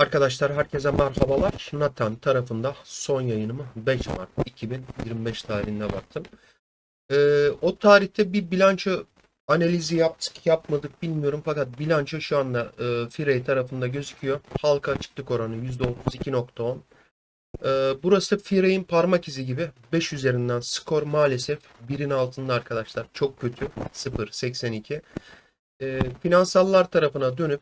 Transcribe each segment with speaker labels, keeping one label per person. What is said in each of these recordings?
Speaker 1: Arkadaşlar herkese merhabalar. Natan tarafında son yayınımı 5 Mart 2025 tarihinde baktım. Ee, o tarihte bir bilanço analizi yaptık yapmadık bilmiyorum fakat bilanço şu anda e, Firey tarafında gözüküyor. Halka açıklık oranı %32.10. Ee, burası Firey'in parmak izi gibi 5 üzerinden skor maalesef 1'in altında arkadaşlar. Çok kötü 0.82. Ee, finansallar tarafına dönüp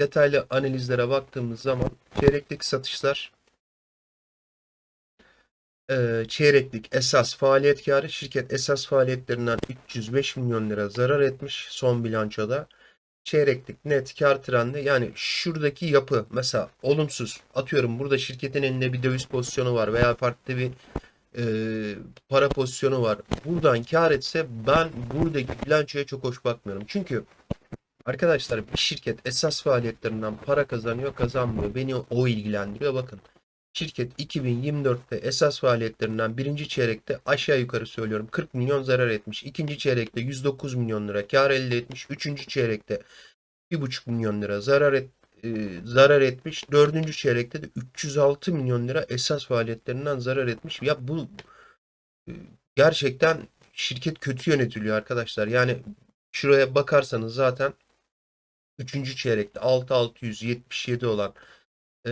Speaker 1: detaylı analizlere baktığımız zaman çeyreklik satışlar e, çeyreklik esas faaliyet karı şirket esas faaliyetlerinden 305 milyon lira zarar etmiş son bilançoda. Çeyreklik net kar trendi yani şuradaki yapı mesela olumsuz atıyorum burada şirketin elinde bir döviz pozisyonu var veya farklı bir e, para pozisyonu var. Buradan kar etse ben buradaki bilançoya çok hoş bakmıyorum. Çünkü Arkadaşlar bir şirket esas faaliyetlerinden para kazanıyor kazanmıyor. Beni o ilgilendiriyor. Bakın şirket 2024'te esas faaliyetlerinden birinci çeyrekte aşağı yukarı söylüyorum 40 milyon zarar etmiş. İkinci çeyrekte 109 milyon lira kar elde etmiş. Üçüncü çeyrekte 1,5 milyon lira zarar et, e, zarar etmiş. Dördüncü çeyrekte de 306 milyon lira esas faaliyetlerinden zarar etmiş. Ya bu e, gerçekten şirket kötü yönetiliyor arkadaşlar. Yani şuraya bakarsanız zaten Üçüncü çeyrekte 6677 olan e,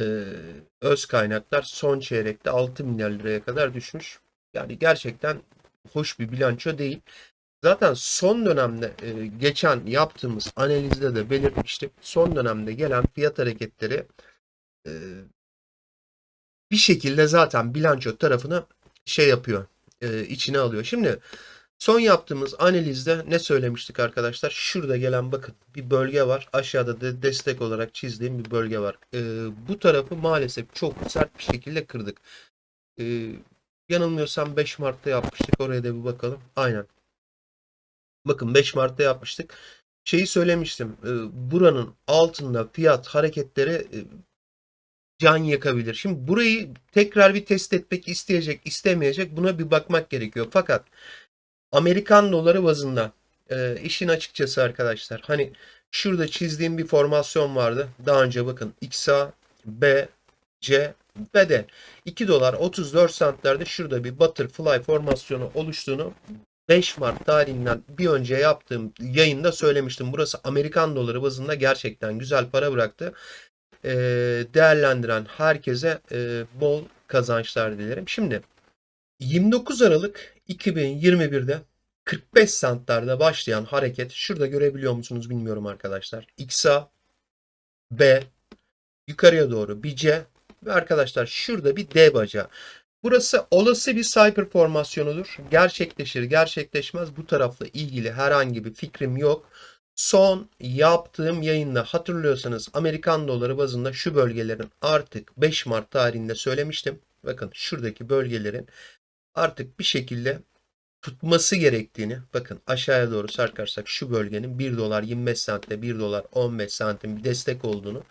Speaker 1: öz kaynaklar son çeyrekte 6 milyar liraya kadar düşmüş. Yani gerçekten hoş bir bilanço değil. Zaten son dönemde e, geçen yaptığımız analizde de belirtmiştik. Son dönemde gelen fiyat hareketleri e, bir şekilde zaten bilanço tarafını şey yapıyor, e, içine alıyor. Şimdi Son yaptığımız analizde ne söylemiştik arkadaşlar? Şurada gelen bakın bir bölge var. Aşağıda da destek olarak çizdiğim bir bölge var. Ee, bu tarafı maalesef çok sert bir şekilde kırdık. Ee, yanılmıyorsam 5 Mart'ta yapmıştık. Oraya da bir bakalım. Aynen. Bakın 5 Mart'ta yapmıştık. Şeyi söylemiştim. E, buranın altında fiyat hareketleri e, can yakabilir. Şimdi burayı tekrar bir test etmek isteyecek, istemeyecek buna bir bakmak gerekiyor. Fakat Amerikan doları bazında e, işin açıkçası arkadaşlar hani şurada çizdiğim bir formasyon vardı. Daha önce bakın XA, B, C ve D. 2 dolar 34 centlerde şurada bir butterfly formasyonu oluştuğunu 5 Mart tarihinden bir önce yaptığım yayında söylemiştim. Burası Amerikan doları bazında gerçekten güzel para bıraktı. E, değerlendiren herkese e, bol kazançlar dilerim. Şimdi 29 Aralık 2021'de 45 centlerde başlayan hareket şurada görebiliyor musunuz bilmiyorum arkadaşlar. XA, B, yukarıya doğru bir C ve arkadaşlar şurada bir D bacağı. Burası olası bir Cypher formasyonudur. Gerçekleşir, gerçekleşmez. Bu tarafla ilgili herhangi bir fikrim yok. Son yaptığım yayında hatırlıyorsanız Amerikan doları bazında şu bölgelerin artık 5 Mart tarihinde söylemiştim. Bakın şuradaki bölgelerin artık bir şekilde tutması gerektiğini bakın aşağıya doğru sarkarsak şu bölgenin 1 dolar 25 santte 1 dolar 15 santim bir destek olduğunu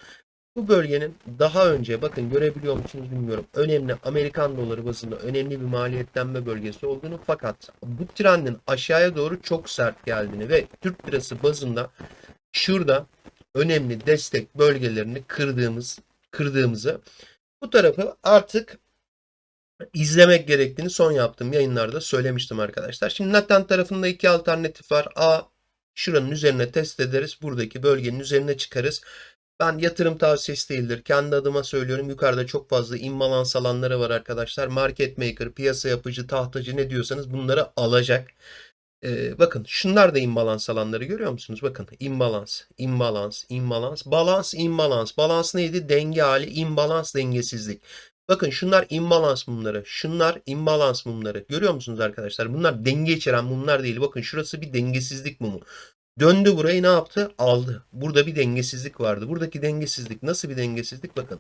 Speaker 1: bu bölgenin daha önce bakın görebiliyor musunuz bilmiyorum önemli Amerikan doları bazında önemli bir maliyetlenme bölgesi olduğunu fakat bu trendin aşağıya doğru çok sert geldiğini ve Türk lirası bazında şurada önemli destek bölgelerini kırdığımız kırdığımızı bu tarafı artık izlemek gerektiğini son yaptığım yayınlarda söylemiştim arkadaşlar. Şimdi Natan tarafında iki alternatif var. A şuranın üzerine test ederiz. Buradaki bölgenin üzerine çıkarız. Ben yatırım tavsiyesi değildir. Kendi adıma söylüyorum. Yukarıda çok fazla imbalans alanları var arkadaşlar. Market maker, piyasa yapıcı, tahtacı ne diyorsanız bunları alacak. Ee, bakın şunlar da imbalans alanları görüyor musunuz? Bakın imbalans, imbalans, imbalans, balans, imbalans. Balans neydi? Denge hali, imbalans, dengesizlik. Bakın şunlar imbalans mumları. Şunlar imbalans mumları. Görüyor musunuz arkadaşlar? Bunlar denge içeren mumlar değil. Bakın şurası bir dengesizlik mumu. Döndü burayı ne yaptı? Aldı. Burada bir dengesizlik vardı. Buradaki dengesizlik nasıl bir dengesizlik? Bakın.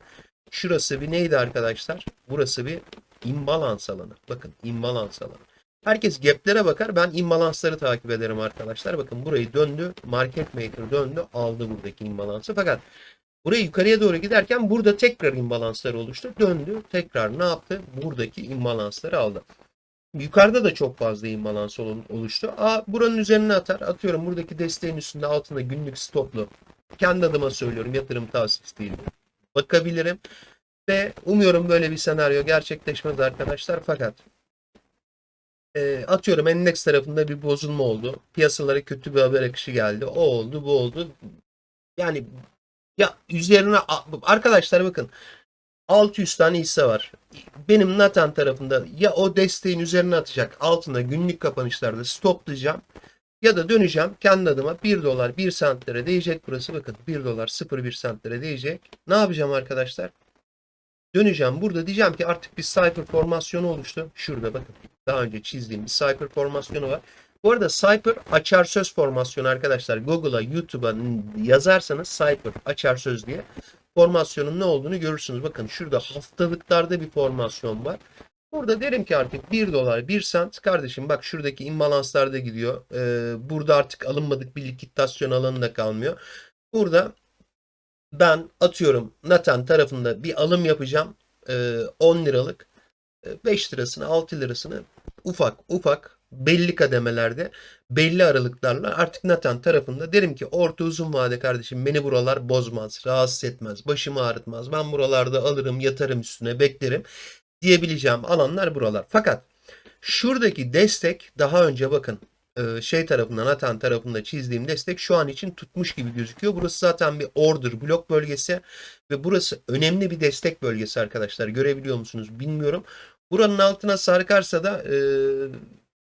Speaker 1: Şurası bir neydi arkadaşlar? Burası bir imbalans alanı. Bakın imbalans alanı. Herkes gaplere bakar. Ben imbalansları takip ederim arkadaşlar. Bakın burayı döndü. Market maker döndü. Aldı buradaki imbalansı. Fakat Buraya yukarıya doğru giderken burada tekrar imbalanslar oluştu. Döndü. Tekrar ne yaptı? Buradaki imbalansları aldı. Yukarıda da çok fazla imbalans oluştu. A buranın üzerine atar. Atıyorum buradaki desteğin üstünde altında günlük stoplu. Kendi adıma söylüyorum yatırım tavsiyesi değil. bakabilirim. Ve umuyorum böyle bir senaryo gerçekleşmez arkadaşlar. Fakat e, atıyorum endeks tarafında bir bozulma oldu. Piyasalara kötü bir haber akışı geldi. O oldu, bu oldu. Yani ya üzerine arkadaşlar bakın 600 tane hisse var. Benim Natan tarafında ya o desteğin üzerine atacak altında günlük kapanışlarda stoplayacağım ya da döneceğim kendi adıma 1 dolar 1 sentlere değecek burası bakın 1 dolar 0,1 sentlere değecek. Ne yapacağım arkadaşlar? Döneceğim burada diyeceğim ki artık bir Cypher formasyonu oluştu. Şurada bakın daha önce çizdiğim bir Cypher formasyonu var. Bu arada Cypher açar söz formasyonu arkadaşlar. Google'a, YouTube'a yazarsanız Cypher açar söz diye formasyonun ne olduğunu görürsünüz. Bakın şurada haftalıklarda bir formasyon var. Burada derim ki artık 1 dolar 1 sent kardeşim bak şuradaki imbalanslarda gidiyor. Ee, burada artık alınmadık bir likitasyon alanı da kalmıyor. Burada ben atıyorum Natan tarafında bir alım yapacağım. Ee, 10 liralık 5 lirasını 6 lirasını ufak ufak belli kademelerde belli aralıklarla artık Natan tarafında derim ki orta uzun vade kardeşim beni buralar bozmaz, rahatsız etmez, başımı ağrıtmaz. Ben buralarda alırım, yatarım üstüne, beklerim diyebileceğim alanlar buralar. Fakat şuradaki destek daha önce bakın e, şey tarafından Natan tarafında çizdiğim destek şu an için tutmuş gibi gözüküyor. Burası zaten bir order blok bölgesi ve burası önemli bir destek bölgesi arkadaşlar. Görebiliyor musunuz bilmiyorum. Buranın altına sarkarsa da e,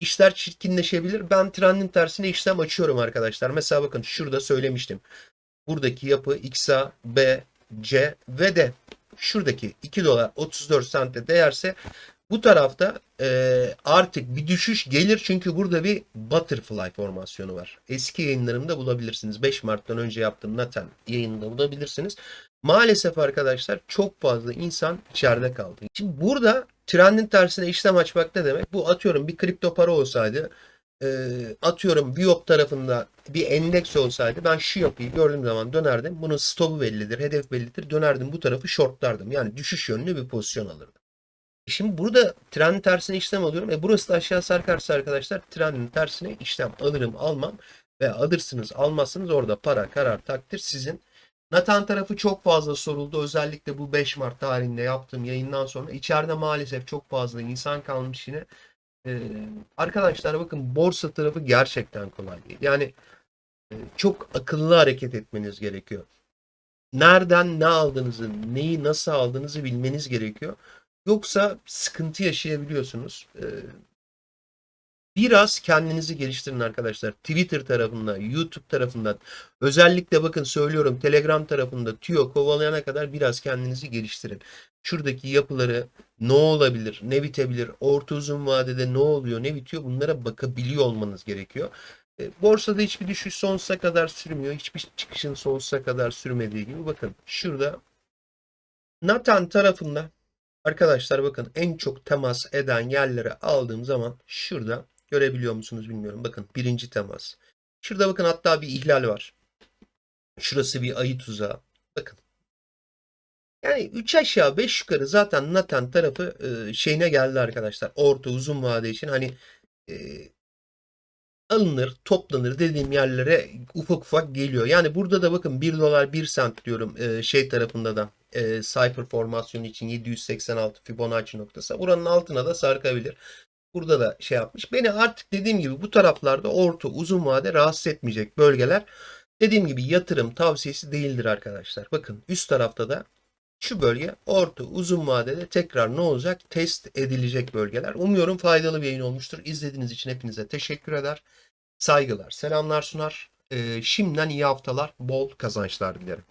Speaker 1: işler çirkinleşebilir. Ben trendin tersine işlem açıyorum arkadaşlar. Mesela bakın şurada söylemiştim. Buradaki yapı XA, B, C ve D. Şuradaki 2 dolar 34 sente değerse bu tarafta e, artık bir düşüş gelir çünkü burada bir butterfly formasyonu var. Eski yayınlarımda bulabilirsiniz. 5 Mart'tan önce yaptığım Naten yayınında bulabilirsiniz. Maalesef arkadaşlar çok fazla insan içeride kaldı. Şimdi burada trendin tersine işlem açmak ne demek? Bu atıyorum bir kripto para olsaydı e, atıyorum Biop tarafında bir endeks olsaydı ben şu yapıyı gördüğüm zaman dönerdim. Bunun stopu bellidir, hedef bellidir. Dönerdim bu tarafı shortlardım. Yani düşüş yönlü bir pozisyon alırdım. Şimdi burada trendin tersine işlem alıyorum. E burası da aşağı sarkarsa arkadaşlar trendin tersine işlem alırım almam ve alırsınız almazsınız orada para karar takdir sizin. Natan tarafı çok fazla soruldu. Özellikle bu 5 Mart tarihinde yaptığım yayından sonra. içeride maalesef çok fazla insan kalmış yine. Ee, arkadaşlar bakın borsa tarafı gerçekten kolay değil. Yani e, çok akıllı hareket etmeniz gerekiyor. Nereden ne aldığınızı, neyi nasıl aldığınızı bilmeniz gerekiyor. Yoksa sıkıntı yaşayabiliyorsunuz. Ee, biraz kendinizi geliştirin arkadaşlar. Twitter tarafından, YouTube tarafından, özellikle bakın söylüyorum Telegram tarafında tüyo kovalayana kadar biraz kendinizi geliştirin. Şuradaki yapıları ne olabilir, ne bitebilir, orta uzun vadede ne oluyor, ne bitiyor bunlara bakabiliyor olmanız gerekiyor. E, borsada hiçbir düşüş sonsuza kadar sürmüyor. Hiçbir çıkışın sonsuza kadar sürmediği gibi. Bakın şurada Nathan tarafında arkadaşlar bakın en çok temas eden yerlere aldığım zaman şurada görebiliyor musunuz bilmiyorum. Bakın birinci temas. Şurada bakın hatta bir ihlal var. Şurası bir ayı tuzağı. Bakın yani 3 aşağı 5 yukarı zaten Nathan tarafı e, şeyine geldi arkadaşlar. Orta uzun vade için hani e, alınır, toplanır dediğim yerlere ufak ufak geliyor. Yani burada da bakın 1 dolar 1 sent diyorum e, şey tarafında da e, Cypher formasyonu için 786 Fibonacci noktası. Buranın altına da sarkabilir. Burada da şey yapmış. Beni artık dediğim gibi bu taraflarda orta uzun vade rahatsız etmeyecek bölgeler. Dediğim gibi yatırım tavsiyesi değildir arkadaşlar. Bakın üst tarafta da şu bölge orta uzun vadede tekrar ne olacak? Test edilecek bölgeler. Umuyorum faydalı bir yayın olmuştur. İzlediğiniz için hepinize teşekkür eder. Saygılar, selamlar sunar. Ee, şimdiden iyi haftalar, bol kazançlar dilerim.